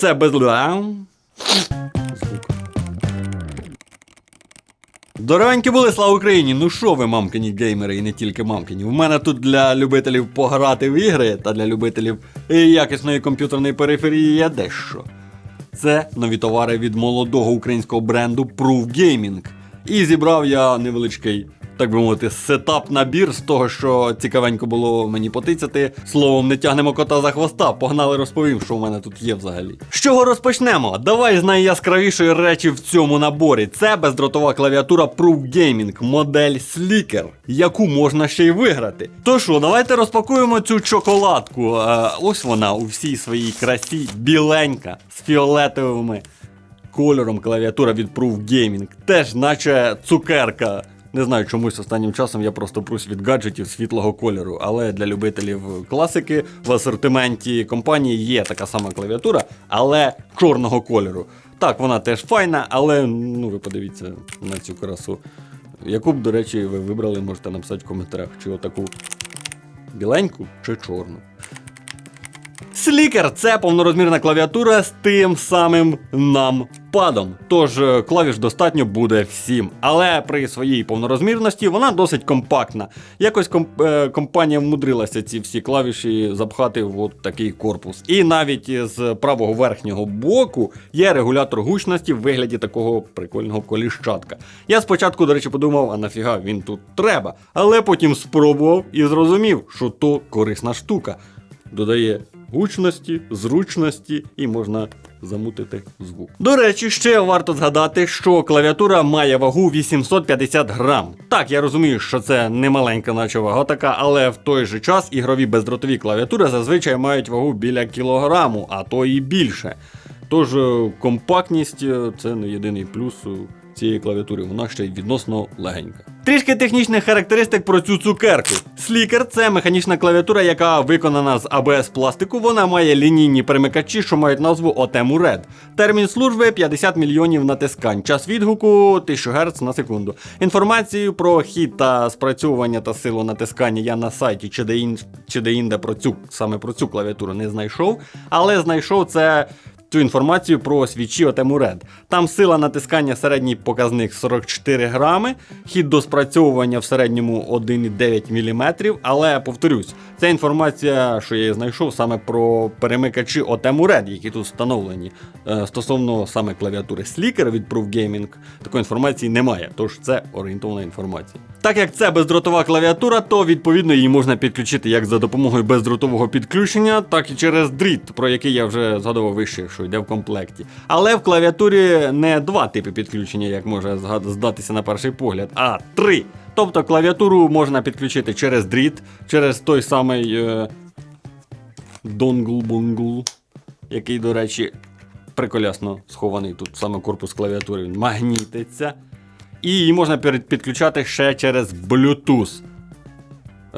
Це без звук. Здоровенькі були, слава Україні! Ну що ви, мамкині геймери, і не тільки мамкині. У мене тут для любителів пограти в ігри та для любителів якісної комп'ютерної периферії є дещо. Це нові товари від молодого українського бренду Proof Gaming. І зібрав я невеличкий, так би мовити, сетап-набір з того, що цікавенько було мені потицяти. Словом, не тягнемо кота за хвоста. Погнали розповім, що в мене тут є взагалі. З чого розпочнемо? Давай з найяскравішої речі в цьому наборі. Це бездротова клавіатура Proof Gaming, модель Slicker, яку можна ще й виграти. То що, давайте розпакуємо цю чоколадку. Е, ось вона у всій своїй красі, біленька, з фіолетовими кольором клавіатура від Proof Gaming. Теж наче цукерка. Не знаю, чомусь останнім часом я просто прусь від гаджетів світлого кольору, але для любителів класики в асортименті компанії є така сама клавіатура, але чорного кольору. Так, вона теж файна, але ну ви подивіться на цю красу. Яку б, до речі, ви вибрали, можете написати в коментарях, чи отаку біленьку, чи чорну. Слікер це повнорозмірна клавіатура з тим самим нампадом. Тож е, клавіш достатньо буде всім. Але при своїй повнорозмірності вона досить компактна. Якось комп- е, компанія вмудрилася ці всі клавіші запхати в от такий корпус. І навіть з правого верхнього боку є регулятор гучності в вигляді такого прикольного коліщатка. Я спочатку, до речі, подумав, а нафіга він тут треба. Але потім спробував і зрозумів, що то корисна штука. Додає гучності, зручності і можна замутити звук. До речі, ще варто згадати, що клавіатура має вагу 850 грам. Так, я розумію, що це не маленька наче вага така, але в той же час ігрові бездротові клавіатури зазвичай мають вагу біля кілограму, а то і більше. Тож е, компактність е, це не єдиний плюс е, цієї клавіатури, вона ще й відносно легенька. Трішки технічних характеристик про цю цукерку. Слікер це механічна клавіатура, яка виконана з АБС пластику. Вона має лінійні перемикачі, що мають назву Otemu Red. Термін служби 50 мільйонів натискань. Час відгуку 1000 Гц на секунду. Інформацію про хід та спрацьовування та силу натискання я на сайті чи де, ін... чи де інде про цю саме про цю клавіатуру не знайшов, але знайшов це цю інформацію про свічі Red. Там сила натискання середній показник 44 грами, хід до спрацьовування в середньому 1,9 мм. Але повторюсь, це інформація, що я знайшов саме про перемикачі Otemu Red, які тут встановлені. Е, Стосовно саме клавіатури Slicker від Proof Gaming, такої інформації немає, тож це орієнтовна інформація. Так як це бездротова клавіатура, то відповідно її можна підключити як за допомогою бездротового підключення, так і через дріт, про який я вже згадував вище, що йде в комплекті. Але в клавіатурі не два типи підключення, як може здатися на перший погляд, а три. Тобто клавіатуру можна підключити через дріт, через той самий е, донгл-бунгл, який, до речі, приколясно схований тут саме корпус клавіатури, він магнітиться. І її можна підключати ще через Bluetooth.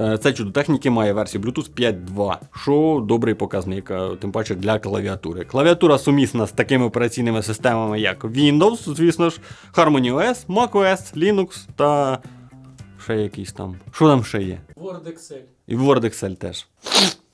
Е, Це чудо техніки має версію Bluetooth 5.2, що добрий показник, е, тим паче для клавіатури. Клавіатура сумісна з такими операційними системами, як Windows, звісно ж, Harmony OS, macOS, Linux та ще якийсь там. Що там ще є? Word Excel. І Word Excel теж.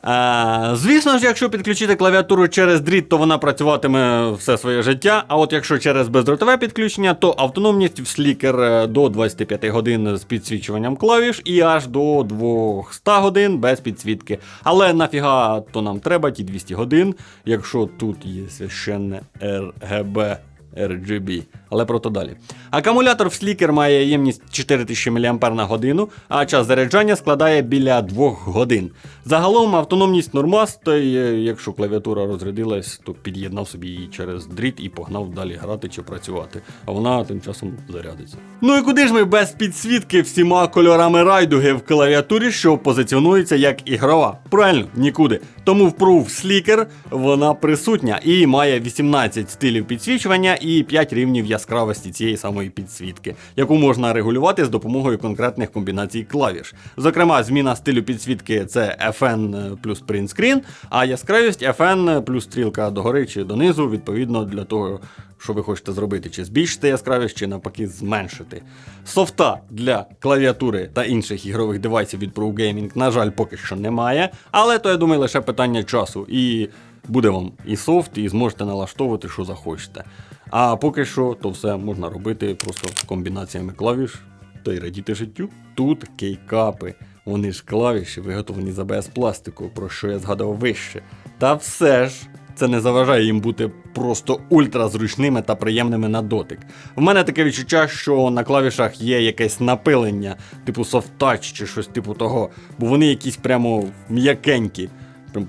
А, звісно ж, якщо підключити клавіатуру через дріт, то вона працюватиме все своє життя. А от якщо через бездротове підключення, то автономність в е, до 25 годин з підсвічуванням клавіш і аж до 200 годин без підсвітки. Але нафіга то нам треба ті 200 годин, якщо тут є священне RGB. RGB, але про то далі. Акумулятор в Slicker має ємність 4000 мАч а час заряджання складає біля 2 годин. Загалом автономність нормас, то е, якщо клавіатура розрядилась, то під'єднав собі її через дріт і погнав далі грати чи працювати. А вона тим часом зарядиться. Ну і куди ж ми без підсвітки всіма кольорами райдуги в клавіатурі, що позиціонується як ігрова? Правильно, нікуди. Тому в Proof Slicker вона присутня і має 18 стилів підсвічування і 5 рівнів яскравості цієї самої підсвітки, яку можна регулювати з допомогою конкретних комбінацій клавіш. Зокрема, зміна стилю підсвітки це FN плюс screen, а яскравість FN плюс стрілка догори чи донизу, відповідно для того, що ви хочете зробити, чи збільшити яскравість, чи навпаки зменшити. Софта для клавіатури та інших ігрових девайсів від Pro на жаль, поки що немає, але то я думаю лише питання часу. І буде вам і софт, і зможете налаштовувати, що захочете. А поки що, то все можна робити просто комбінаціями клавіш та й радіти життю. Тут кейкапи, вони ж клавіші виготовлені з АБС пластику, про що я згадував вище. Та все ж. Це не заважає їм бути просто ультразручними та приємними на дотик. В мене таке відчуття, що на клавішах є якесь напилення, типу touch чи щось типу того, бо вони якісь прямо м'якенькі,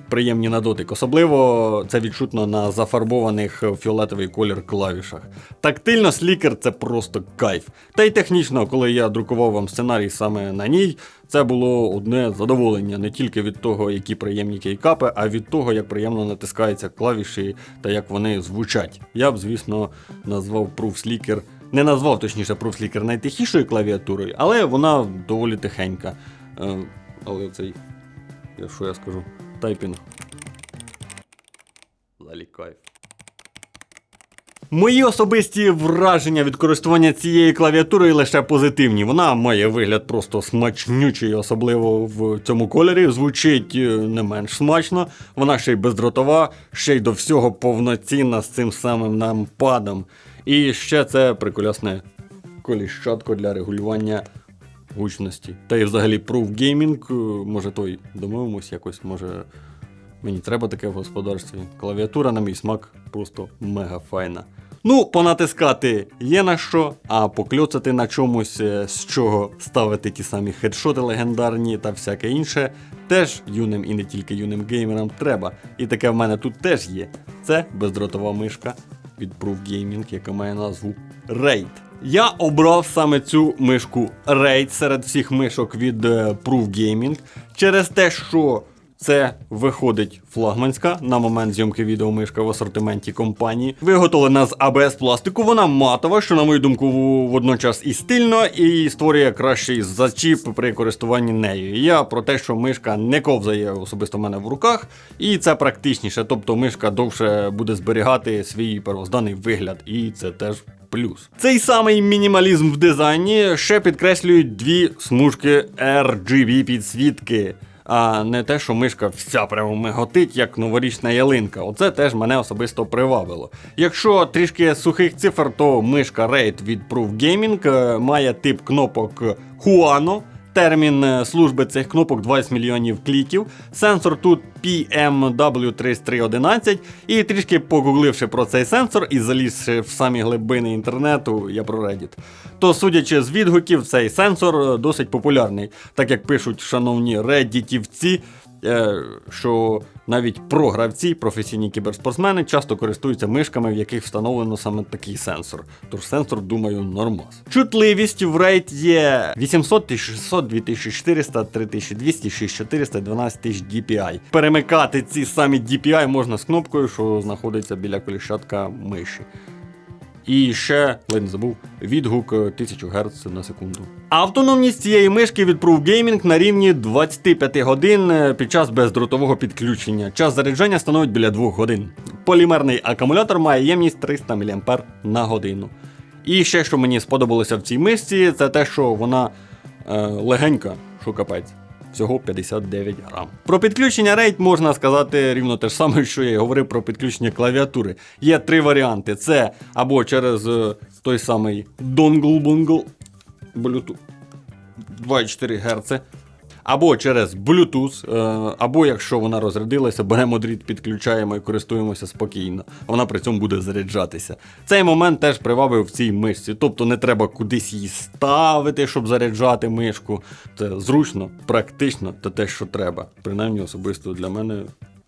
приємні на дотик. Особливо це відчутно на зафарбованих фіолетовий колір клавішах. Тактильно слікер це просто кайф. Та й технічно, коли я друкував вам сценарій саме на ній, це було одне задоволення не тільки від того, які приємні кейкапи, а від того, як приємно натискаються клавіші та як вони звучать. Я б, звісно, назвав Proof Sleeker, не назвав точніше Proof Sleeker найтихішою клавіатурою, але вона доволі тихенька. Е, але цей, що я скажу, тайпінг. Кайф. Мої особисті враження від користування цією клавіатурою лише позитивні. Вона має вигляд просто смачнючий, особливо в цьому кольорі. Звучить е, не менш смачно. Вона ще й бездротова, ще й до всього повноцінна з цим самим нампадом. І ще це приколясне коліщатко для регулювання гучності. Та й взагалі Proof Gaming, е, може той домовимось якось, може. Мені треба таке в господарстві. Клавіатура на мій смак просто мега файна. Ну, понатискати є на що, а покльоцати на чомусь, е, з чого ставити ті самі хедшоти легендарні та всяке інше, теж юним і не тільки юним геймерам треба. І таке в мене тут теж є. Це бездротова мишка від Proof Gaming, яка має назву Raid. Я обрав саме цю мишку Raid серед всіх мишок від е, Proof Gaming через те, що це виходить флагманська на момент зйомки відео мишка в асортименті компанії. Виготовлена з АБС пластику, вона матова, що, на мою думку, водночас і стильно, і створює кращий зачіп при користуванні нею. Я про те, що мишка не ковзає особисто в мене в руках, і це практичніше. Тобто мишка довше буде зберігати свій первозданий вигляд, і це теж плюс. Цей самий мінімалізм в дизайні ще підкреслюють дві смужки RGB підсвітки. А не те, що мишка вся прямо миготить, як новорічна ялинка. Оце теж мене особисто привабило. Якщо трішки сухих цифр, то мишка Raid від Proof Gaming е, має тип кнопок Huano. Термін е, служби цих кнопок 20 мільйонів кліків. Сенсор тут PMW3311. І трішки погугливши про цей сенсор і залізши в самі глибини інтернету, я про Reddit, то судячи з відгуків, цей сенсор е, досить популярний, так як пишуть шановні реддітівці, що навіть програвці, професійні кіберспортсмени часто користуються мишками, в яких встановлено саме такий сенсор. Тож сенсор, думаю, нормас. Чутливість в рейд є 800, 1600, 2400, 3200, 6400, 12000 DPI. Перемикати ці самі DPI можна з кнопкою, що знаходиться біля коліщатка миші. І ще, ледь не забув, відгук е, 1000 Гц на секунду. Автономність цієї мишки від Proof Gaming на рівні 25 годин е, під час бездротового підключення. Час заряджання становить біля 2 годин. Полімерний акумулятор має ємність 300 мА на годину. І ще, що мені сподобалося в цій мишці, це те, що вона е, легенька, що капець. Всього 59 грам. Про підключення RAID можна сказати рівно те ж саме, що я і говорив про підключення клавіатури. Є три варіанти: це або через е, той самий донгл-бунгл Bluetooth 2,4 Гц, або через Bluetooth, е, або якщо вона розрядилася, беремо дріт, підключаємо і користуємося спокійно. Вона при цьому буде заряджатися. Цей момент теж привабив в цій мишці. Тобто не треба кудись її ставити, щоб заряджати мишку. Це зручно, практично та те, що треба. Принаймні особисто для мене.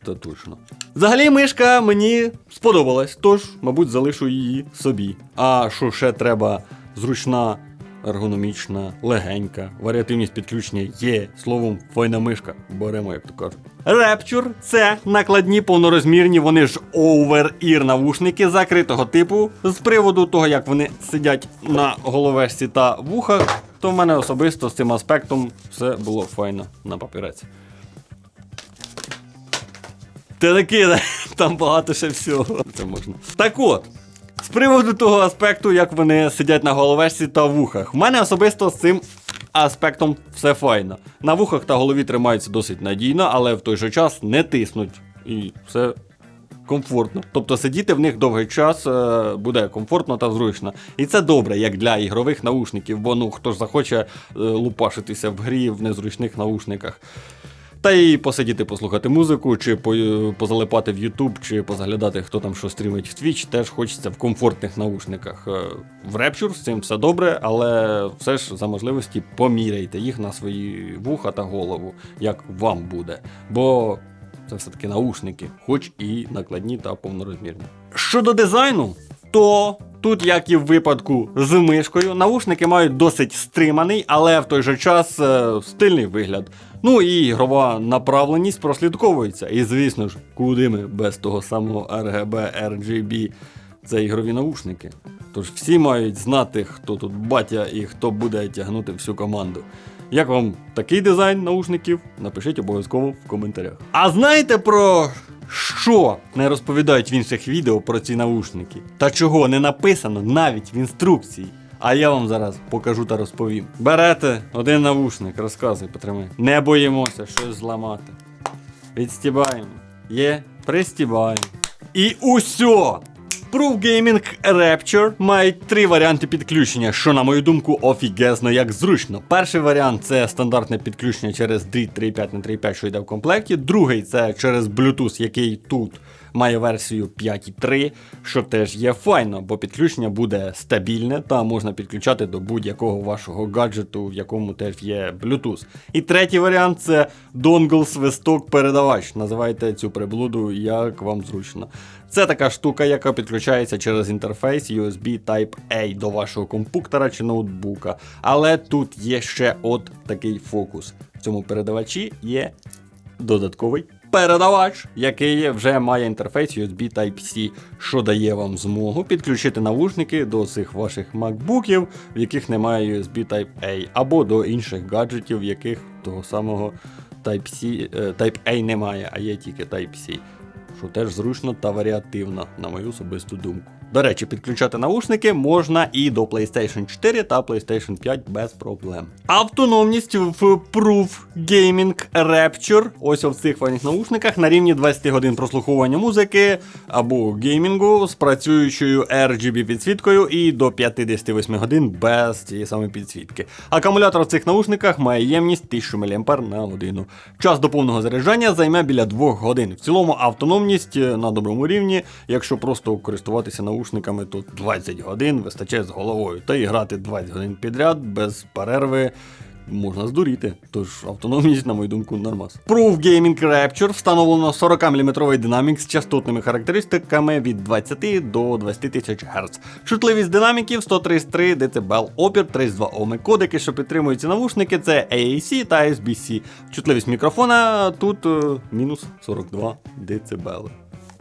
Це точно. Взагалі, мишка мені сподобалась, тож, мабуть, залишу її собі. А що ще треба? Зручна ергономічна, легенька, варіативність підключення є. Словом, файна мишка. Беремо, як то кажуть. Rapture – це накладні повнорозмірні, вони ж over-ear навушники закритого типу. З приводу того, як вони сидять на головешці та вухах, то в мене особисто з цим аспектом все було файно на папірець. Ти таки, там багато ще всього. Це можна. Так от. З приводу того аспекту, як вони сидять на головешці та вухах. В мене особисто з цим аспектом все файно. На вухах та голові тримаються досить надійно, але в той же час не тиснуть. І все комфортно. Тобто сидіти в них довгий час е, буде комфортно та зручно. І це добре, як для ігрових наушників, бо ну хто ж захоче е, лупашитися в грі в незручних наушниках. Та й посидіти, послухати музику, чи позалипати в YouTube, чи позаглядати, хто там що стрімить в Twitch, теж хочеться в комфортних наушниках. Е, В Rapture з цим все добре, але все ж за можливості поміряйте їх на свої вуха та голову, як вам буде. Бо це все-таки наушники, хоч і накладні та повнорозмірні. Щодо дизайну, то тут, як і в випадку з мишкою, наушники мають досить стриманий, але в той же час е, стильний вигляд. Ну і ігрова направленість прослідковується. І звісно ж, куди ми без того самого RGB, RGB. Це ігрові наушники. Тож всі мають знати, хто тут батя і хто буде тягнути всю команду. Як вам такий дизайн наушників? Напишіть обов'язково в коментарях. А знаєте про що не розповідають в інших відео про ці наушники? Та чого не написано навіть в інструкції? А я вам зараз покажу та розповім. Берете один наушник, розказуй, потримай. Не боїмося щось зламати. Відстібаємо. Є, пристібаємо. І усьо! Proof Gaming Rapture мають три варіанти підключення, що, на мою думку, офігезно як зручно. Перший варіант це стандартне підключення через дріт 3.5 на 3.5, що йде в комплекті. Другий це через Bluetooth, який тут має версію 5.3, що теж є файно, бо підключення буде стабільне та можна підключати до будь-якого вашого гаджету, в якому теж є Bluetooth. І третій варіант це донгл свисток передавач. Називайте цю приблуду як вам зручно. Це така штука, яка підключається через інтерфейс USB Type-A до вашого компуктора чи ноутбука. Але тут є ще от такий фокус. В цьому передавачі є додатковий передавач, який вже має інтерфейс USB Type-C, що дає вам змогу підключити навушники до цих ваших MacBookів, в яких немає USB Type-A, або до інших гаджетів, в яких того самого Type-C, е, Type-A немає, а є тільки Type-C що теж зручно та варіативно, на мою особисту думку. До речі, підключати наушники можна і до PlayStation 4 та PlayStation 5 без проблем. Автономність в Proof Gaming Rapture, ось в цих файних наушниках, на рівні 20 годин прослуховування музики або геймінгу з працюючою RGB підсвіткою і до 58 годин без цієї самої підсвітки. Акумулятор в цих наушниках має ємність 1000 мА на годину. Час до повного заряджання займе біля 2 годин. В цілому автономність е, на доброму рівні, якщо просто користуватися наушниками, то 20 годин вистачає з головою. Та і грати 20 годин підряд без перерви. Можна здуріти, тож автономність, на мою думку, нормас. Proof Gaming Rapture встановлено 40-мм динамік з частотними характеристиками від 20 до 20 тисяч Гц. Чутливість динаміків 133 дБ, опір 32 Ом. Кодики, що підтримують ці навушники, це AAC та SBC. Чутливість мікрофона тут е, мінус 42 дБ.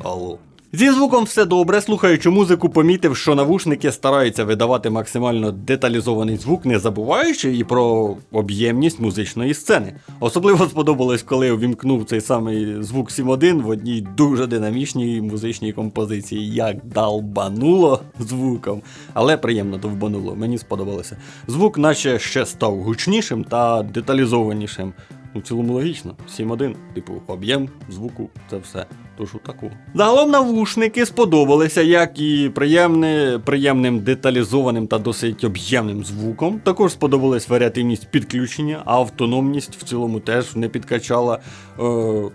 Алло. Зі звуком все добре, слухаючи музику, помітив, що навушники стараються видавати максимально деталізований звук, не забуваючи і про об'ємність музичної сцени. Особливо сподобалось, коли увімкнув цей самий звук 7.1 в одній дуже динамічній музичній композиції. Як долбануло звуком, але приємно довбануло, мені сподобалося. Звук, наче ще став гучнішим та деталізованішим. Ну, в цілому логічно. 7.1, типу, об'єм звуку, це все. Тож таку. Загалом навушники сподобалися, як і приємне, приємним деталізованим та досить об'ємним звуком. Також сподобалась варіативність підключення, а автономність в цілому теж не підкачала. Е,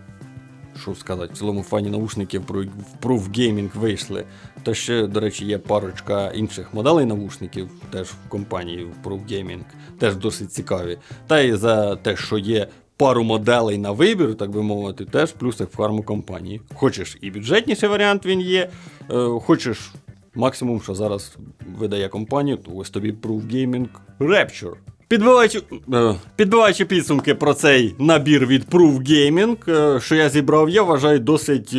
що сказати, в цілому фані наушників про Proof Gaming вийшли. Та ще, до речі, є парочка інших моделей наушників, теж в компанії Proof Gaming, теж досить цікаві. Та й за те, що є пару моделей на вибір, так би мовити, теж плюсик в фарму компанії. Хочеш і бюджетніший варіант він є, е, хочеш максимум, що зараз видає компанія, то ось тобі Proof Gaming Rapture. Підбиваючи, е, підбиваючи підсумки про цей набір від Proof Gaming, е, що я зібрав, я вважаю досить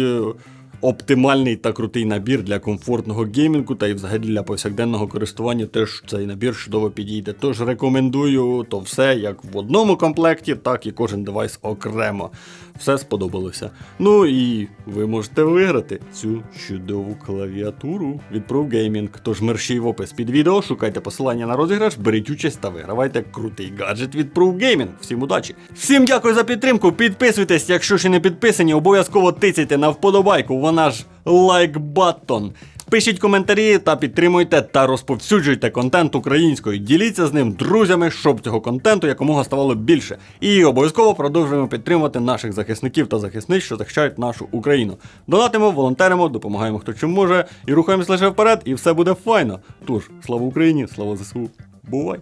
оптимальний та крутий набір для комфортного геймінгу та й взагалі для повсякденного користування теж цей набір чудово підійде. Тож рекомендую то все як в одному комплекті, так і кожен девайс окремо. Все сподобалося. Ну і ви можете виграти цю чудову клавіатуру від Proof Gaming. Тож мерщій в опис під відео, шукайте посилання на розіграш, беріть участь та вигравайте крутий гаджет від Proof Gaming. Всім удачі! Всім дякую за підтримку. Підписуйтесь, якщо ще не підписані, обов'язково тицяйте на вподобайку. Вона ж лайк-баттон. Пишіть коментарі та підтримуйте та розповсюджуйте контент українською. Діліться з ним друзями, щоб цього контенту якомога ставало більше. І обов'язково продовжуємо підтримувати наших захисників та захисниць, що захищають нашу Україну. Донатимо, волонтеримо, допомагаємо хто чим може і рухаємось лише вперед, і все буде файно. Тож, слава Україні, слава ЗСУ. Бувай!